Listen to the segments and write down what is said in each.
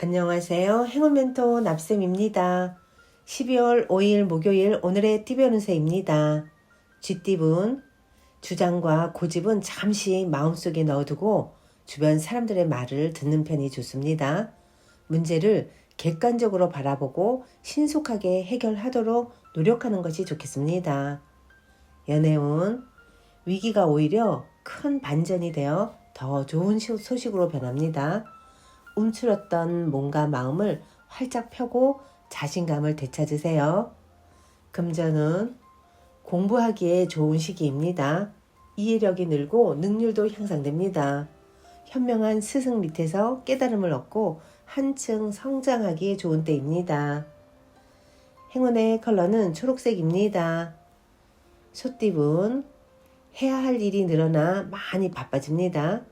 안녕하세요. 행운 멘토 납쌤입니다. 12월 5일 목요일 오늘의 띠변운세입니다 쥐띠분, 주장과 고집은 잠시 마음속에 넣어두고 주변 사람들의 말을 듣는 편이 좋습니다. 문제를 객관적으로 바라보고 신속하게 해결하도록 노력하는 것이 좋겠습니다. 연애운, 위기가 오히려 큰 반전이 되어 더 좋은 시- 소식으로 변합니다. 움츠렸던 몸과 마음을 활짝 펴고 자신감을 되찾으세요. 금전은 공부하기에 좋은 시기입니다. 이해력이 늘고 능률도 향상됩니다. 현명한 스승 밑에서 깨달음을 얻고 한층 성장하기에 좋은 때입니다. 행운의 컬러는 초록색입니다. 소띠분 해야 할 일이 늘어나 많이 바빠집니다.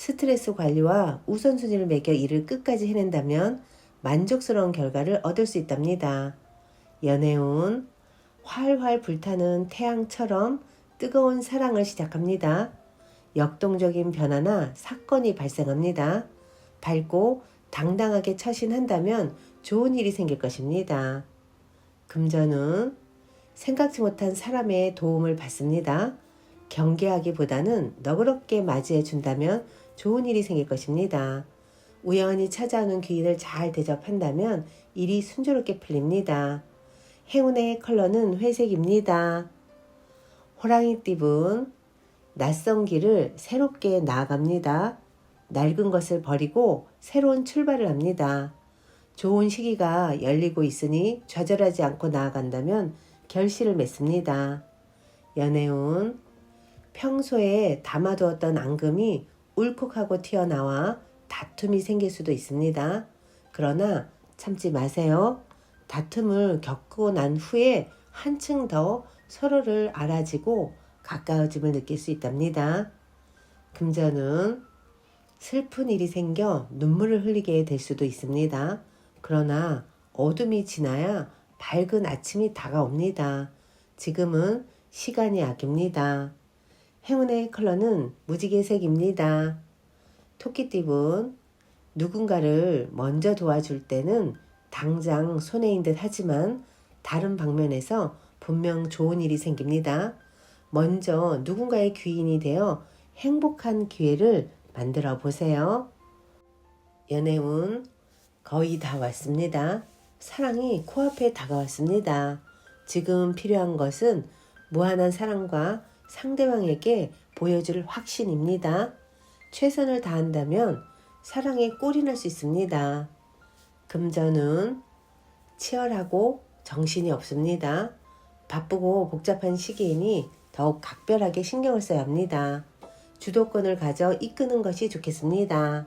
스트레스 관리와 우선순위를 매겨 일을 끝까지 해낸다면 만족스러운 결과를 얻을 수 있답니다. 연애운 활활 불타는 태양처럼 뜨거운 사랑을 시작합니다. 역동적인 변화나 사건이 발생합니다. 밝고 당당하게 처신한다면 좋은 일이 생길 것입니다. 금전은 생각지 못한 사람의 도움을 받습니다. 경계하기보다는 너그럽게 맞이해 준다면 좋은 일이 생길 것입니다. 우연히 찾아오는 귀인을 잘 대접한다면 일이 순조롭게 풀립니다. 행운의 컬러는 회색입니다. 호랑이 띠분, 낯선 길을 새롭게 나아갑니다. 낡은 것을 버리고 새로운 출발을 합니다. 좋은 시기가 열리고 있으니 좌절하지 않고 나아간다면 결실을 맺습니다. 연애운, 평소에 담아두었던 앙금이 울컥하고 튀어나와 다툼이 생길 수도 있습니다. 그러나 참지 마세요. 다툼을 겪고 난 후에 한층 더 서로를 알아지고 가까워짐을 느낄 수 있답니다. 금전은 슬픈 일이 생겨 눈물을 흘리게 될 수도 있습니다. 그러나 어둠이 지나야 밝은 아침이 다가옵니다. 지금은 시간이 아깁니다. 행운의 컬러는 무지개색입니다. 토끼띠분, 누군가를 먼저 도와줄 때는 당장 손해인 듯 하지만 다른 방면에서 분명 좋은 일이 생깁니다. 먼저 누군가의 귀인이 되어 행복한 기회를 만들어 보세요. 연애운 거의 다 왔습니다. 사랑이 코앞에 다가왔습니다. 지금 필요한 것은 무한한 사랑과 상대방에게 보여줄 확신입니다. 최선을 다한다면 사랑에 꼴이 날 수 있습니다. 금전은 치열하고 정신이 없습니다. 바쁘고 복잡한 시기이니 더욱 각별하게 신경을 써야 합니다. 주도권을 가져 이끄는 것이 좋겠습니다.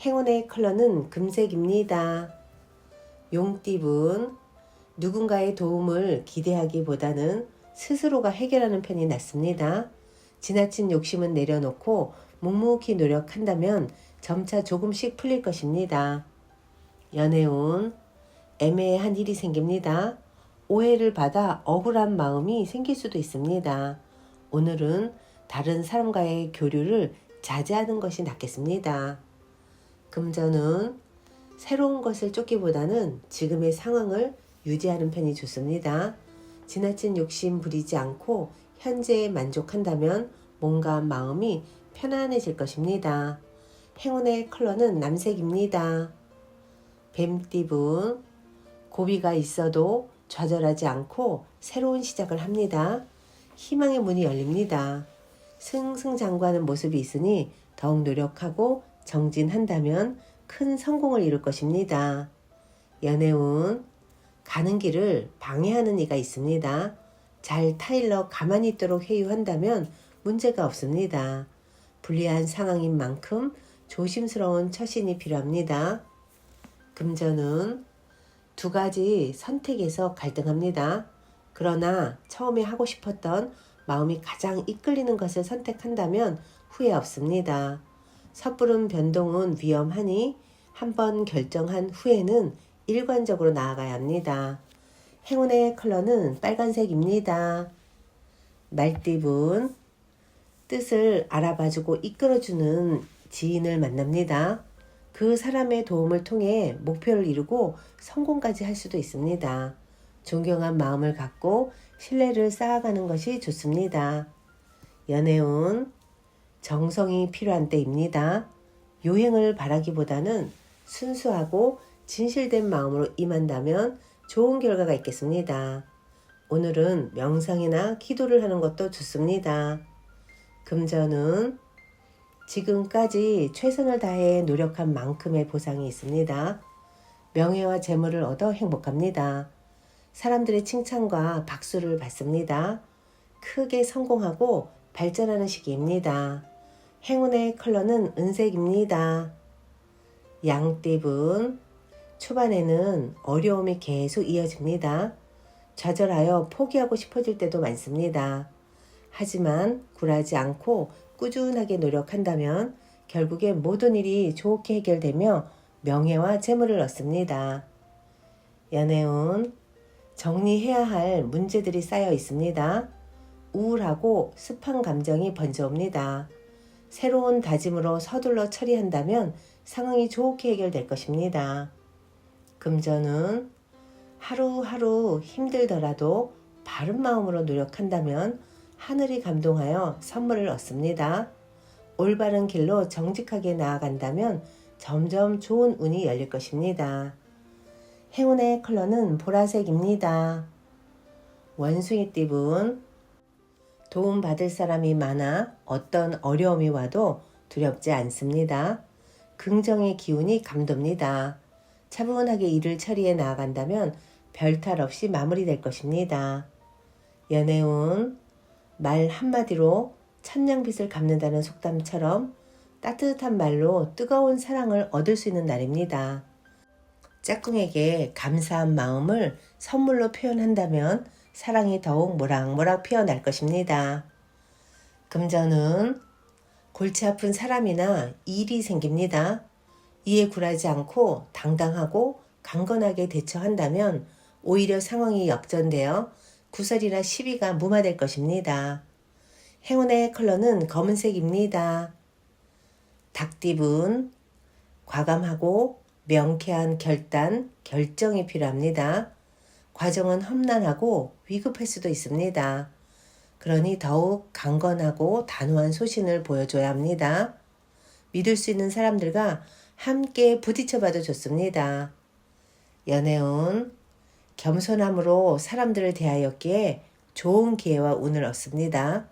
행운의 컬러는 금색입니다. 용띠분, 누군가의 도움을 기대하기보다는 스스로가 해결하는 편이 낫습니다. 지나친 욕심은 내려놓고 묵묵히 노력한다면 점차 조금씩 풀릴 것입니다. 연애운, 애매한 일이 생깁니다. 오해를 받아 억울한 마음이 생길 수도 있습니다. 오늘은 다른 사람과의 교류를 자제하는 것이 낫겠습니다. 금전은 새로운 것을 쫓기보다는 지금의 상황을 유지하는 편이 좋습니다. 지나친 욕심 부리지 않고 현재에 만족한다면 몸과 마음이 편안해질 것입니다. 행운의 컬러는 남색입니다. 뱀띠분, 고비가 있어도 좌절하지 않고 새로운 시작을 합니다. 희망의 문이 열립니다. 승승장구하는 모습이 있으니 더욱 노력하고 정진한다면 큰 성공을 이룰 것입니다. 연애운, 가는 길을 방해하는 이가 있습니다. 잘 타일러 가만히 있도록 회유한다면 문제가 없습니다. 불리한 상황인 만큼 조심스러운 처신이 필요합니다. 금전은 두 가지 선택에서 갈등합니다. 그러나 처음에 하고 싶었던 마음이 가장 이끌리는 것을 선택한다면 후회 없습니다. 섣부른 변동은 위험하니 한번 결정한 후에는 일관적으로 나아가야 합니다. 행운의 컬러는 빨간색입니다. 말띠분, 뜻을 알아봐주고 이끌어주는 지인을 만납니다. 그 사람의 도움을 통해 목표를 이루고 성공까지 할 수도 있습니다. 존경한 마음을 갖고 신뢰를 쌓아가는 것이 좋습니다. 연애운 정성이 필요한 때입니다. 요행을 바라기보다는 순수하고 진실된 마음으로 임한다면 좋은 결과가 있겠습니다. 오늘은 명상이나 기도를 하는 것도 좋습니다. 금전은 지금까지 최선을 다해 노력한 만큼의 보상이 있습니다. 명예와 재물을 얻어 행복합니다. 사람들의 칭찬과 박수를 받습니다. 크게 성공하고 발전하는 시기입니다. 행운의 컬러는 은색입니다. 양띠분 초반에는 어려움이 계속 이어집니다. 좌절하여 포기하고 싶어질 때도 많습니다. 하지만 굴하지 않고 꾸준하게 노력한다면 결국에 모든 일이 좋게 해결되며 명예와 재물을 얻습니다. 연애운 정리해야 할 문제들이 쌓여 있습니다. 우울하고 습한 감정이 번져옵니다. 새로운 다짐으로 서둘러 처리한다면 상황이 좋게 해결될 것입니다. 금전은 하루하루 힘들더라도 바른 마음으로 노력한다면 하늘이 감동하여 선물을 얻습니다. 올바른 길로 정직하게 나아간다면 점점 좋은 운이 열릴 것입니다. 행운의 컬러는 보라색입니다. 원숭이 띠분 도움받을 사람이 많아 어떤 어려움이 와도 두렵지 않습니다. 긍정의 기운이 감돕니다. 차분하게 일을 처리해 나아간다면 별탈 없이 마무리될 것입니다. 연애운 말 한마디로 천냥빚을 갚는다는 속담처럼 따뜻한 말로 뜨거운 사랑을 얻을 수 있는 날입니다. 짝꿍에게 감사한 마음을 선물로 표현한다면 사랑이 더욱 모락모락 피어날 것입니다. 금전은 골치 아픈 사람이나 일이 생깁니다. 이에 굴하지 않고 당당하고 강건하게 대처한다면 오히려 상황이 역전되어 구설이나 시비가 무마될 것입니다. 행운의 컬러는 검은색입니다. 닭띠분 과감하고 명쾌한 결단, 결정이 필요합니다. 과정은 험난하고 위급할 수도 있습니다. 그러니 더욱 강건하고 단호한 소신을 보여줘야 합니다. 믿을 수 있는 사람들과 함께 부딪혀봐도 좋습니다. 연애운 겸손함으로 사람들을 대하였기에 좋은 기회와 운을 얻습니다.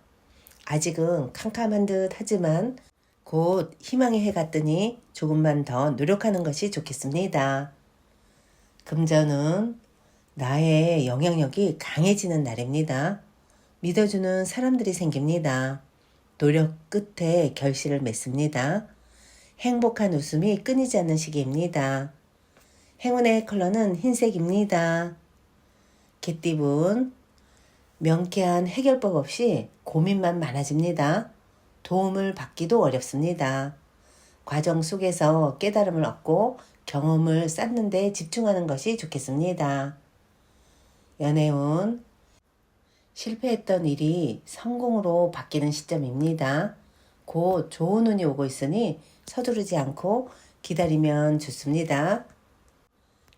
아직은 캄캄한 듯 하지만 곧 희망의 해가 뜨니 조금만 더 노력하는 것이 좋겠습니다. 금전은 나의 영향력이 강해지는 날입니다. 믿어주는 사람들이 생깁니다. 노력 끝에 결실을 맺습니다. 행복한 웃음이 끊이지 않는 시기입니다. 행운의 컬러는 흰색입니다. 개띠분 명쾌한 해결법 없이 고민만 많아집니다. 도움을 받기도 어렵습니다. 과정 속에서 깨달음을 얻고 경험을 쌓는 데 집중하는 것이 좋겠습니다. 연애운 실패했던 일이 성공으로 바뀌는 시점입니다. 곧 좋은 운이 오고 있으니 서두르지 않고 기다리면 좋습니다.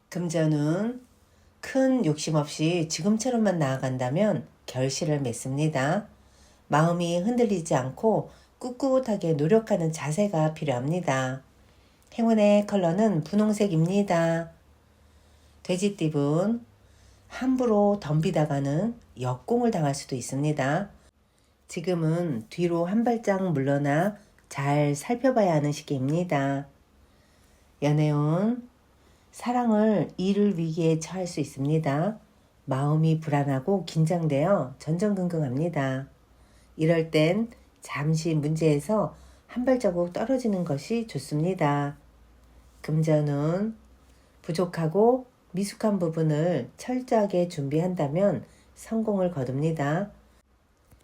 금전은 큰 욕심 없이 지금처럼만 나아간다면 결실을 맺습니다. 마음이 흔들리지 않고 꿋꿋하게 노력하는 자세가 필요합니다. 행운의 컬러는 분홍색입니다. 돼지띠분 함부로 덤비다가는 역공을 당할 수도 있습니다. 지금은 뒤로 한 발짝 물러나 잘 살펴봐야 하는 시기입니다. 연애운 사랑을 일을 위기에 처할 수 있습니다. 마음이 불안하고 긴장되어 전전긍긍합니다. 이럴 땐 잠시 문제에서 한 발자국 떨어지는 것이 좋습니다. 금전은 부족하고 미숙한 부분을 철저하게 준비한다면 성공을 거둡니다.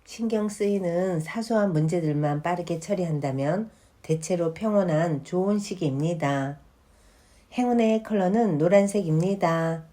신경 쓰이는 사소한 문제들만 빠르게 처리한다면 대체로 평온한 좋은 시기입니다. 행운의 컬러는 노란색입니다.